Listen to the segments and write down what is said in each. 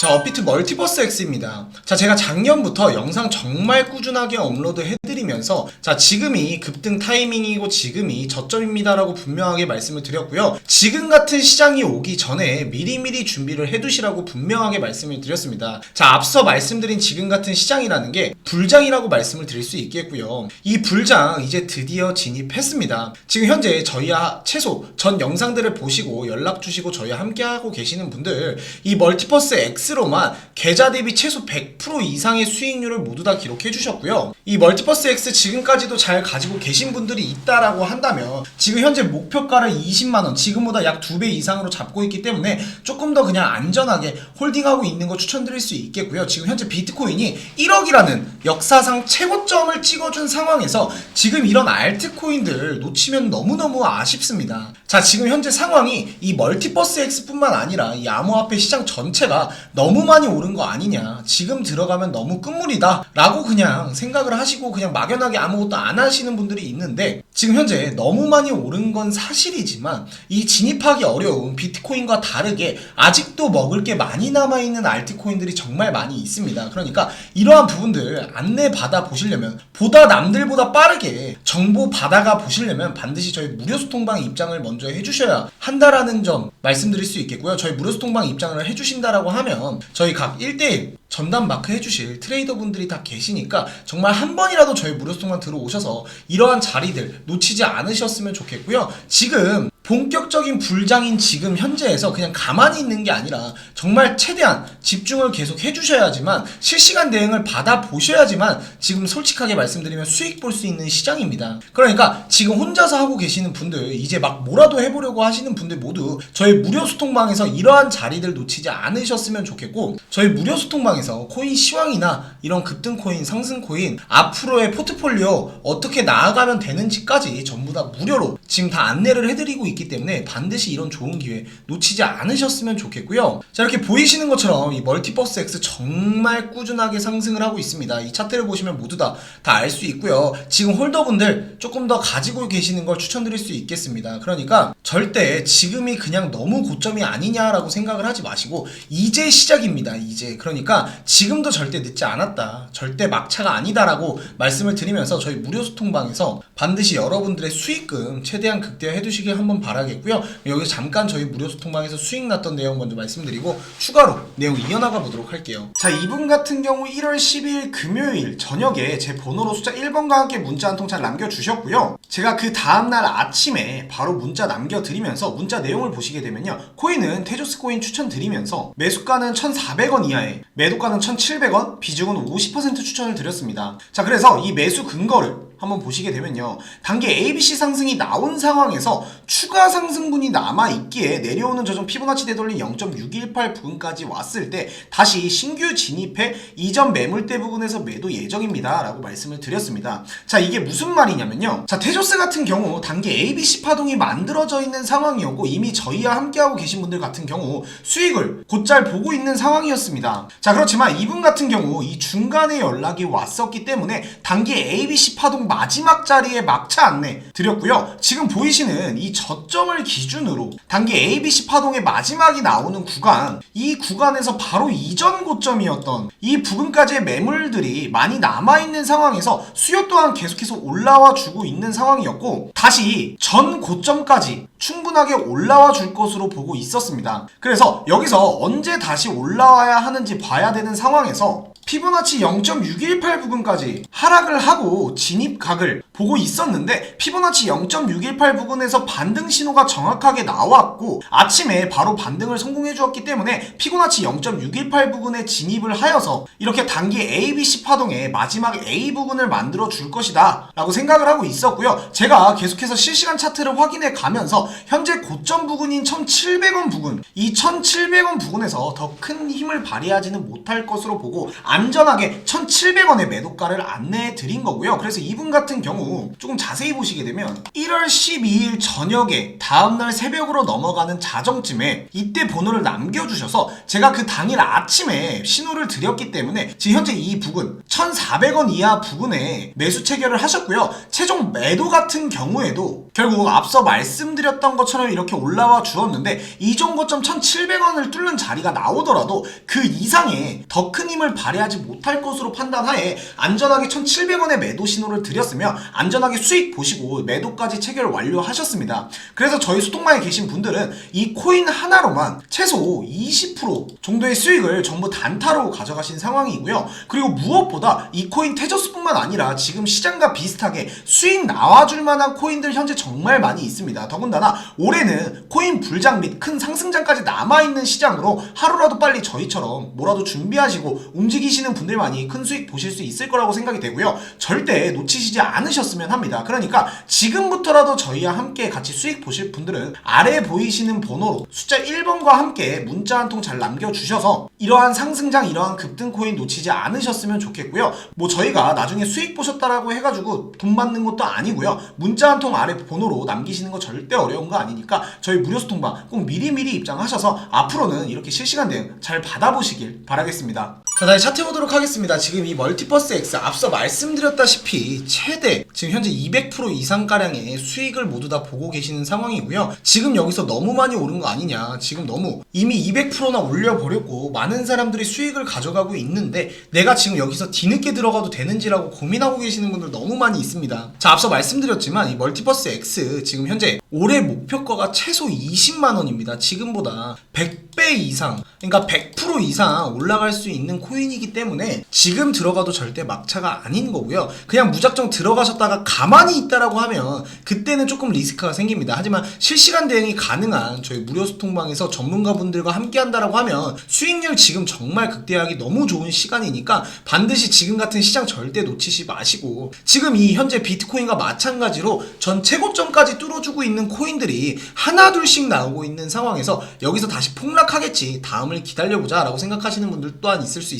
자, 업비트 멀티버스 X입니다. 자, 제가 작년부터 영상 정말 꾸준하게 업로드 해드리면서, 자, 지금이 급등 타이밍이고 지금이 저점입니다라고 분명하게 말씀을 드렸고요. 지금 같은 시장이 오기 전에 미리미리 준비를 해두시라고 분명하게 말씀을 드렸습니다. 자, 앞서 말씀드린 지금 같은 시장이라는 게 불장이라고 말씀을 드릴 수 있겠고요. 이 불장 이제 드디어 진입했습니다. 지금 현재 저희와 최소 전 영상들을 보시고 연락 주시고 저희와 함께하고 계시는 분들, 이 멀티버스 X 로만 계좌 대비 최소 100% 이상의 수익률을 모두 다 기록해 주셨고요. 이 멀티버스 X 지금까지도 잘 가지고 계신 분들이 있다라고 한다면 지금 현재 목표가를 20만 원, 지금보다 약 2배 이상으로 잡고 있기 때문에 조금 더 그냥 안전하게 홀딩하고 있는 거 추천드릴 수 있겠고요. 지금 현재 비트코인이 1억이라는 역사상 최고점을 찍어준 상황에서 지금 이런 알트코인들 놓치면 너무너무 아쉽습니다. 자, 지금 현재 상황이 이 멀티버스 X뿐만 아니라 이 암호화폐 시장 전체가 너무 많이 오른 거 아니냐. 지금 들어가면 너무 끝물이다. 라고 그냥 생각을 하시고 그냥 막연하게 아무것도 안 하시는 분들이 있는데 지금 현재 너무 많이 오른 건 사실이지만 이 진입하기 어려운 비트코인과 다르게 아직도 먹을 게 많이 남아있는 알트코인들이 정말 많이 있습니다. 그러니까 이러한 부분들 안내 받아 보시려면 보다 남들보다 빠르게 정보 받아가 보시려면 반드시 저희 무료 소통방 입장을 먼저 해주셔야 한다라는 점 말씀드릴 수 있겠고요. 저희 무료 소통방 입장을 해주신다라고 하면 저희 각 1대1 전담 마크 해주실 트레이더 분들이 다 계시니까 정말 한 번이라도 저희 무료 소통방 들어오셔서 이러한 자리들 놓치지 않으셨으면 좋겠고요. 지금 본격적인 불장인 지금 현재에서 그냥 가만히 있는 게 아니라 정말 최대한 집중을 계속 해주셔야지만 실시간 대응을 받아 보셔야지만 지금 솔직하게 말씀드리면 수익 볼 수 있는 시장입니다. 그러니까 지금 혼자서 하고 계시는 분들 이제 막 뭐라도 해보려고 하시는 분들 모두 저희 무료 소통방에서 이러한 자리들 놓치지 않으셨으면 좋겠고 저희 무료 소통방에서 코인 시황이나 이런 급등 코인, 상승 코인 앞으로의 포트폴리오 어떻게 나아가면 되는지까지 전부 다 무료로 지금 다 안내를 해드리고 있기 때문에 반드시 이런 좋은 기회 놓치지 않으셨으면 좋겠고요. 자 이렇게 보이시는 것처럼 이 멀티버스 X 정말 꾸준하게 상승을 하고 있습니다. 이 차트를 보시면 모두 다 다 알 수 있고요. 지금 홀더분들 조금 더 가지고 계시는 걸 추천드릴 수 있겠습니다. 그러니까 절대 지금이 그냥 너무 고점이 아니냐라고 생각을 하지 마시고 이제 시작입니다. 이제 그러니까 지금도 절대 늦지 않았다. 절대 막차가 아니다라고 말씀을 드리면서 저희 무료 소통방에서 반드시 여러분들의 수익금 최대한 극대화해 두시길 한번 바라겠고요. 여기서 잠깐 저희 무료 소통방에서 수익 났던 내용 먼저 말씀드리고 추가로 내용 이어나가 보도록 할게요. 자, 이분 같은 경우 1월 12일 금요일 저녁에 제 번호로 숫자 1번과 함께 문자 한 통 잘 남겨주셨고요. 제가 그 다음날 아침에 바로 문자 남겨드리면서 문자 내용을 보시게 되면요. 코인은 테조스 코인 추천드리면서 매수가는 1,400원 이하에 매도가는 1,700원, 비중은 50% 추천을 드렸습니다. 자, 그래서 이 매수 근거를 한번 보시게 되면요. 단기 ABC 상승이 나온 상황에서 추가 상승분이 남아있기에 내려오는 저점 피보나치 되돌림 0.618 부근까지 왔을 때 다시 신규 진입해 이전 매물대 부분에서 매도 예정입니다. 라고 말씀을 드렸습니다. 자, 이게 무슨 말이냐면요. 자, 테조스 같은 경우 단기 ABC 파동이 만들어져 있는 상황이었고 이미 저희와 함께하고 계신 분들 같은 경우 수익을 곧잘 보고 있는 상황이었습니다. 자, 그렇지만 이분 같은 경우 이 중간에 연락이 왔었기 때문에 단기 ABC 파동 마지막 자리에 막차 안내 드렸고요. 지금 보이시는 이 저점을 기준으로 단기 ABC 파동의 마지막이 나오는 구간, 이 구간에서 바로 이전 고점이었던 이 부근까지의 매물들이 많이 남아있는 상황에서 수요 또한 계속해서 올라와 주고 있는 상황이었고, 다시 전 고점까지 충분하게 올라와 줄 것으로 보고 있었습니다. 그래서 여기서 언제 다시 올라와야 하는지 봐야 되는 상황에서 피보나치 0.618 부근까지 하락을 하고 진입각을 보고 있었는데 피보나치 0.618 부근에서 반등 신호가 정확하게 나왔고 아침에 바로 반등을 성공해 주었기 때문에 피보나치 0.618 부근에 진입을 하여서 이렇게 단기 ABC 파동의 마지막 A 부분을 만들어 줄 것이다 라고 생각을 하고 있었고요 제가 계속해서 실시간 차트를 확인해 가면서 현재 고점 부근인 1700원 부근. 이 1700원 부근에서 더 큰 힘을 발휘하지는 못할 것으로 보고 안전하게 1700원의 매도가를 안내해 드린 거고요. 그래서 이분 같은 경우 조금 자세히 보시게 되면 1월 12일 저녁에 다음날 새벽으로 넘어가는 자정쯤에 이때 번호를 남겨주셔서 제가 그 당일 아침에 신호를 드렸기 때문에 지금 현재 이 부근 1400원 이하 부근에 매수 체결을 하셨고요. 최종 매도 같은 경우에도 결국 앞서 말씀드렸던 말씀드렸던 것처럼 이렇게 올라와 주었는데 이전 고점 1,700원을 뚫는 자리가 나오더라도 그 이상의 더 큰 힘을 발휘하지 못할 것으로 판단하에 안전하게 1,700원의 매도 신호를 드렸으며 안전하게 수익 보시고 매도까지 체결 완료하셨습니다. 그래서 저희 소통방에 계신 분들은 이 코인 하나로만 최소 20% 정도의 수익을 전부 단타로 가져가신 상황이고요. 그리고 무엇보다 이 코인 테저스뿐만 아니라 지금 시장과 비슷하게 수익 나와줄 만한 코인들 현재 정말 많이 있습니다. 더군다나 올해는 코인 불장 및 큰 상승장까지 남아있는 시장으로 하루라도 빨리 저희처럼 뭐라도 준비하시고 움직이시는 분들만이 큰 수익 보실 수 있을 거라고 생각이 되고요. 절대 놓치시지 않으셨으면 합니다. 그러니까 지금부터라도 저희와 함께 같이 수익 보실 분들은 아래 보이시는 번호로 숫자 1번과 함께 문자 한 통 잘 남겨주셔서 이러한 상승장, 이러한 급등 코인 놓치지 않으셨으면 좋겠고요. 뭐 저희가 나중에 수익 보셨다라고 해가지고 돈 받는 것도 아니고요. 문자 한 통 아래 번호로 남기시는 거 절대 어려 운거 아니니까 저희 무료 소통방 꼭 미리미리 입장하셔서 앞으로는 이렇게 실시간 대응 잘 받아보시길 바라겠습니다. 자, 다시 차트 보도록 하겠습니다. 지금 이 멀티버스 X 앞서 말씀드렸다시피 최대 지금 현재 200% 이상 가량의 수익을 모두 다 보고 계시는 상황이고요. 지금 여기서 너무 많이 오른 거 아니냐? 지금 너무 이미 200%나 올려버렸고 많은 사람들이 수익을 가져가고 있는데 내가 지금 여기서 뒤늦게 들어가도 되는지라고 고민하고 계시는 분들 너무 많이 있습니다. 자, 앞서 말씀드렸지만 이 멀티버스 X 지금 현재 올해 목표가가 최소 20만 원입니다. 지금보다 100배 이상, 그러니까 100% 이상 올라갈 수 있는 코인이기 때문에 지금 들어가도 절대 막차가 아닌 거고요. 그냥 무작정 들어가셨다가 가만히 있다라고 하면 그때는 조금 리스크가 생깁니다. 하지만 실시간 대응이 가능한 저희 무료 소통방에서 전문가분들과 함께 한다라고 하면 수익률 지금 정말 극대화하기 너무 좋은 시간이니까 반드시 지금 같은 시장 절대 놓치지 마시고 지금 이 현재 비트코인과 마찬가지로 전 최고점까지 뚫어주고 있는 코인들이 하나 둘씩 나오고 있는 상황에서 여기서 다시 폭락하겠지 다음을 기다려보자 라고 생각하시는 분들 또한 있을 수 있습니다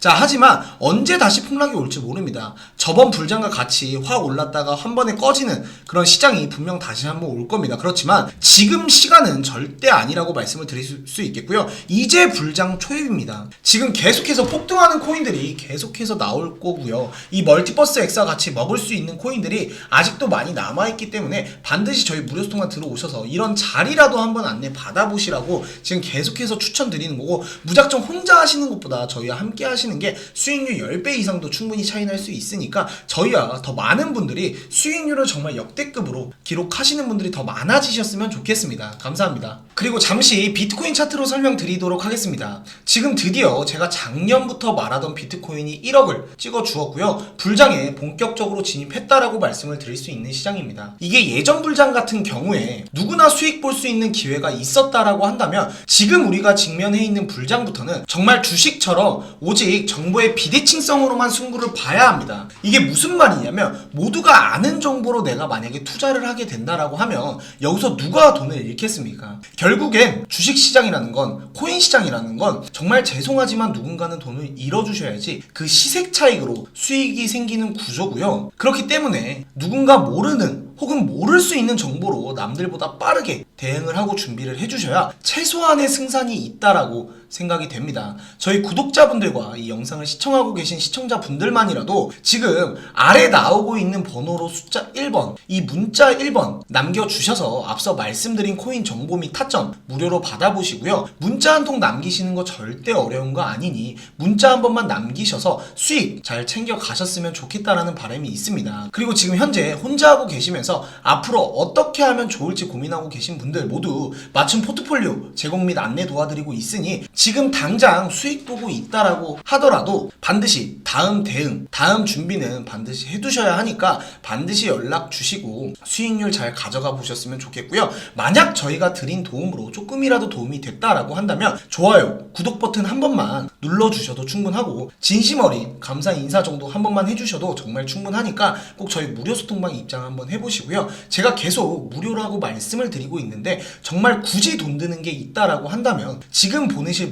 자 하지만 언제 다시 폭락이 올지 모릅니다. 저번 불장과 같이 확 올랐다가 한 번에 꺼지는 그런 시장이 분명 다시 한번 올 겁니다. 그렇지만 지금 시간은 절대 아니라고 말씀을 드릴 수- 수 있겠고요. 이제 불장 초입입니다. 지금 계속해서 폭등하는 코인들이 계속해서 나올 거고요. 이 멀티버스 엑사 같이 먹을 수 있는 코인들이 아직도 많이 남아있기 때문에 반드시 저희 무료 소통관 들어오셔서 이런 자리라도 한번 안내 받아보시라고 지금 계속해서 추천드리는 거고 무작정 혼자 하시는 것보다 저희 와 함께 하시는 게 수익률 10배 이상도 충분히 차이 날 수 있으니까 저희와 더 많은 분들이 수익률을 정말 역대급으로 기록하시는 분들이 더 많아지셨으면 좋겠습니다. 감사합니다. 그리고 잠시 비트코인 차트로 설명드리도록 하겠습니다. 지금 드디어 제가 작년부터 말하던 비트코인이 1억을 찍어 주었고요. 불장에 본격적으로 진입했다라고 말씀을 드릴 수 있는 시장입니다. 이게 예전 불장 같은 경우에 누구나 수익 볼 수 있는 기회가 있었다라고 한다면 지금 우리가 직면해 있는 불장부터는 정말 주식처럼 오직 정보의 비대칭성으로만 승부를 봐야 합니다. 이게 무슨 말이냐면 모두가 아는 정보로 내가 만약에 투자를 하게 된다라고 하면 여기서 누가 돈을 잃겠습니까? 결국엔 주식 시장이라는 건 코인 시장이라는 건 정말 죄송하지만 누군가는 돈을 잃어주셔야지 그 시색 차익으로 수익이 생기는 구조고요. 그렇기 때문에 누군가 모르는 혹은 모를 수 있는 정보로 남들보다 빠르게 대응을 하고 준비를 해주셔야 최소한의 승산이 있다라고 생각이 됩니다. 저희 구독자분들과 이 영상을 시청하고 계신 시청자분들만이라도 지금 아래 나오고 있는 번호로 숫자 1번, 이 문자 1번 남겨주셔서 앞서 말씀드린 코인 정보 및 타점 무료로 받아보시고요. 문자 한 통 남기시는 거 절대 어려운 거 아니니 문자 한 번만 남기셔서 수익 잘 챙겨 가셨으면 좋겠다라는 바람이 있습니다. 그리고 지금 현재 혼자 하고 계시면서 앞으로 어떻게 하면 좋을지 고민하고 계신 분들 모두 맞춤 포트폴리오 제공 및 안내 도와드리고 있으니 지금 당장 수익 보고 있다라고 하더라도 반드시 다음 대응, 다음 준비는 반드시 해두셔야 하니까 반드시 연락 주시고 수익률 잘 가져가 보셨으면 좋겠고요. 만약 저희가 드린 도움으로 조금이라도 도움이 됐다라고 한다면 좋아요, 구독 버튼 한 번만 눌러주셔도 충분하고 진심 어린 감사 인사 정도 한 번만 해주셔도 정말 충분하니까 꼭 저희 무료 소통방 입장 한번 해보시고요. 제가 계속 무료라고 말씀을 드리고 있는데 정말 굳이 돈 드는 게 있다라고 한다면 지금 보내실